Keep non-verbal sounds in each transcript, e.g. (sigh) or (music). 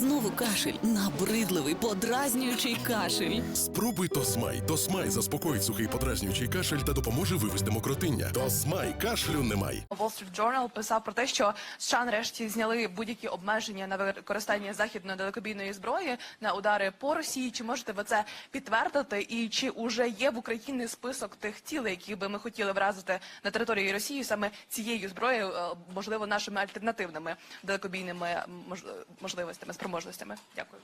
Знову кашель, набридливий, подразнюючий кашель. Спробуй Тосмай. Тосмай заспокоїть сухий подразнюючий кашель та допоможе вивести мокротиння. Тосмай кашлю немає. Wall Street Journal писав про те, що США нарешті зняли будь-які обмеження на використання західної далекобійної зброї на удари по Росії. Чи можете ви це підтвердити? І чи уже є в Україні список тих цілей, які би ми хотіли вразити на території Росії саме цією зброєю, е, можливо, нашими альтернативними далекобійними мож- можливостями, спроможностями? Дякую.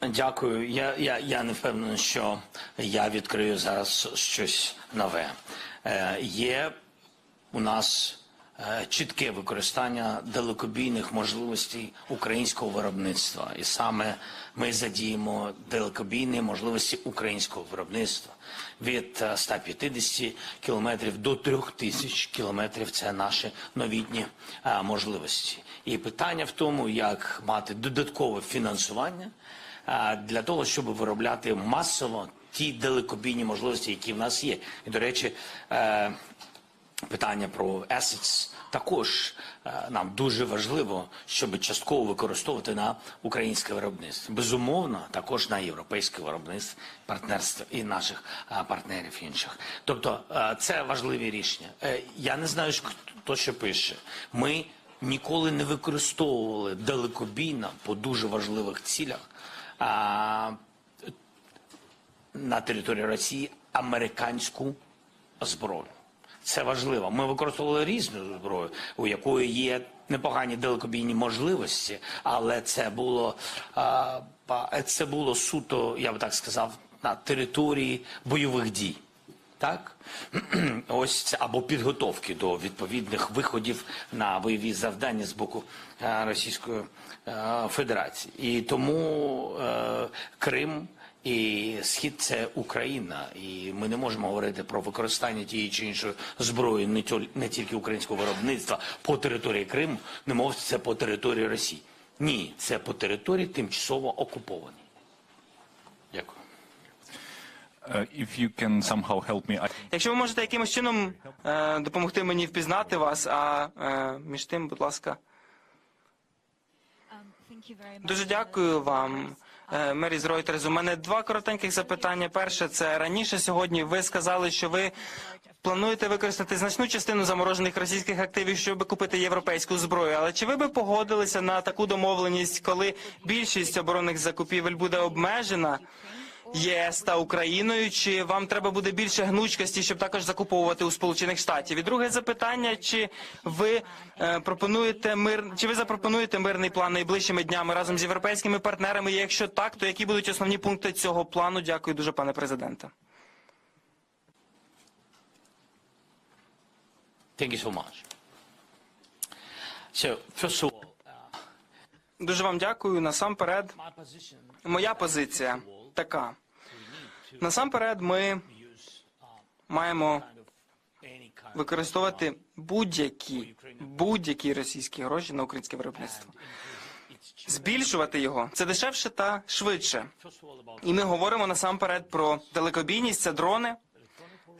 Дякую. Я, я, я не впевнений, що я відкрию зараз щось нове. Е, є у нас чітке використання далекобійних можливостей українського виробництва. І саме ми задіємо далекобійні можливості українського виробництва. Від е, 150 кілометрів до 3000 кілометрів це наші новітні е, можливості. І питання в тому, як мати додаткове фінансування для того, щоб виробляти масово ті далекобійні можливості, які в нас є. І, до речі, е, питання про assets також е, нам дуже важливо, щоб частково використовувати на українське виробництво. Безумовно, також на європейське виробництво, партнерство і наших е, партнерів інших. Тобто е, це важливі рішення. Я не знаю, хто що пише. Ми ніколи не використовували далекобійно по дуже важливих цілях на території Росії американську зброю. Це важливо. Ми використовували різну зброю, у якої є непогані далекобійні можливості, але це було це було суто, я би так сказав, на території бойових дій. Так, (clears throat) ось це або підготовки до відповідних виходів на бойові завдання з боку е, Російської е, Федерації. І тому е, Крим і Схід це Україна, і ми не можемо говорити про використання тієї чи іншої зброї не тьоль- не тільки українського виробництва по території Криму, не мовити це по території Росії. Ні, це по території тимчасово окупованій. Дякую. Uh, if you can somehow help me, I Якщо ви можете якимось чином е, допомогти мені впізнати вас, а е, між тим, будь ласка, дуже дякую вам. Е, Мері з Reuters. У мене два коротеньких запитання. Перше, це раніше сьогодні ви сказали, що ви плануєте використати значну частину заморожених російських активів, щоб купити європейську зброю. Але чи ви би погодилися на таку домовленість, коли більшість оборонних закупівель буде обмежена? ЄС та Україною, чи вам треба буде більше гнучкості, щоб також закуповувати у Сполучених Штатів? І друге запитання: чи ви е, пропонуєте мир, чи ви запропонуєте мирний план найближчими днями разом з європейськими партнерами? І якщо так, то які будуть основні пункти цього плану? Дякую дуже, пане президенте. Thank you so much. Дуже вам дякую. Насамперед, моя позиція така. Насамперед, ми маємо використовувати будь-які будь-які російські гроші на українське виробництво. Збільшувати його це дешевше та швидше. І ми говоримо насамперед про далекобійність, це дрони,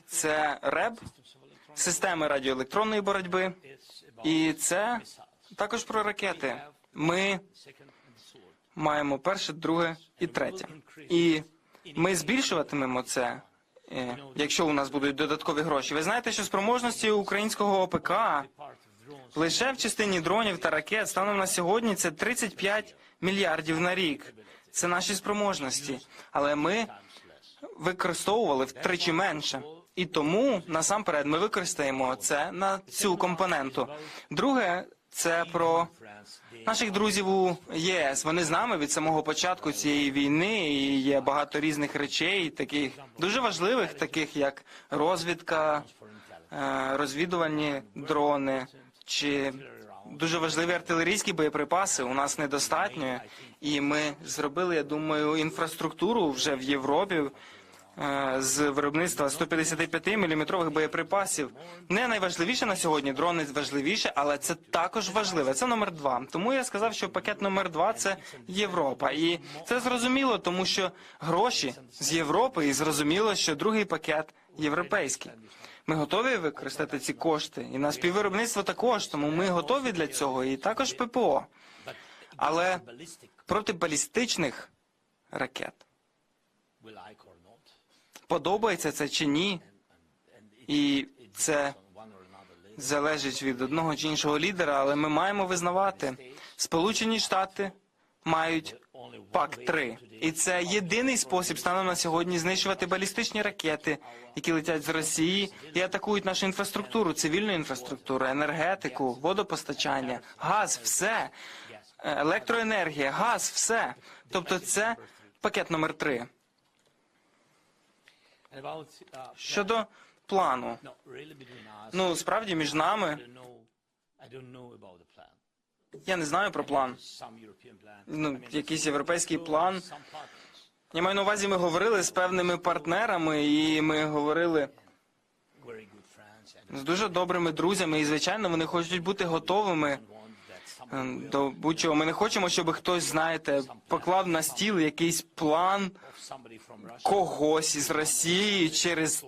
це РЕБ, системи радіоелектронної боротьби, і це також про ракети. Ми маємо перше, друге і третє. І ми збільшуватимемо це, е, якщо у нас будуть додаткові гроші. Ви знаєте, що спроможності українського ОПК лише в частині дронів та ракет станом на сьогодні це 35 мільярдів на рік. Це наші спроможності, але ми використовували втричі менше. І тому насамперед ми використаємо це на цю компоненту. Друге, це про наших друзів у єС. Вони з нами від самого початку цієї війни. І є багато різних речей, таких дуже важливих, таких як розвідка, е, розвідувальні дрони чи дуже важливі артилерійські боєприпаси. У нас недостатньо, і ми зробили, я думаю, інфраструктуру вже в Європі. Е, З виробництва 155-мм боєприпасів не найважливіше на сьогодні. Дрони важливіше, але це також важливе. Це номер два. Тому я сказав, що пакет номер два це Європа, і це зрозуміло, тому що гроші з Європи, і зрозуміло, що другий пакет європейський. Ми готові використати ці кошти, і на співвиробництво також. Тому ми готові для цього, і також ППО. Але проти балістичних ракет подобається це чи ні, і це залежить від одного чи іншого лідера, але ми маємо визнавати, Сполучені Штати мають пак 3 і це єдиний спосіб станом на сьогодні знищувати балістичні ракети, які летять з Росії і атакують нашу інфраструктуру, цивільну інфраструктуру, енергетику, водопостачання, газ, все, електроенергія, газ, все. Тобто, це пакет номер 3 Щодо плану, ну справді між нами я не знаю про план. Ну, якийсь європейський план. Я маю на увазі, ми говорили з певними партнерами, і ми говорили з дуже добрими друзями, і звичайно, вони хочуть бути готовими до будь-чого. Ми не хочемо, щоб хтось, знаєте, поклав на стіл якийсь план когось із Росії через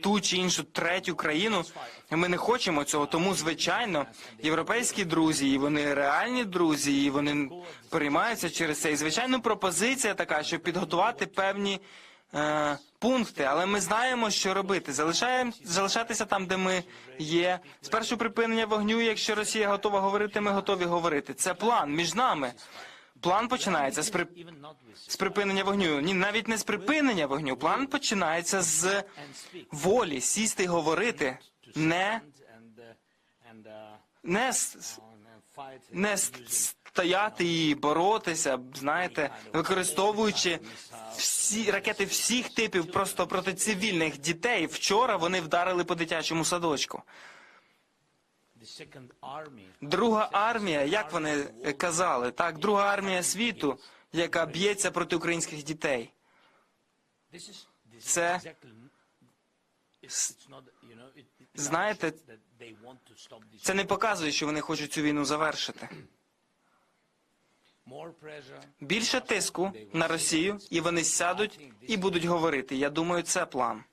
ту чи іншу третю країну. Ми не хочемо цього. Тому, звичайно, європейські друзі, і вони реальні друзі, і вони переймаються через це. І звичайно, пропозиція така, щоб підготувати певні. Е, пункти, але ми знаємо, що робити. Залишаємо залишатися там, де ми є. Спершу припинення вогню. Якщо Росія готова говорити, ми готові говорити. Це план між нами. План починається з при... з припинення вогню. Ні, навіть не з припинення вогню. План починається з волі сісти і говорити, не, не, не стояти і боротися, знаєте, використовуючи всі ракети всіх типів просто проти цивільних дітей. Вчора вони вдарили по дитячому садочку. Друга армія, як вони казали, так, друга армія світу, яка б'ється проти українських дітей. Це знаєте, це не показує, що вони хочуть цю війну завершити. Більше тиску на Росію, і вони сядуть і будуть говорити. Я думаю, це план.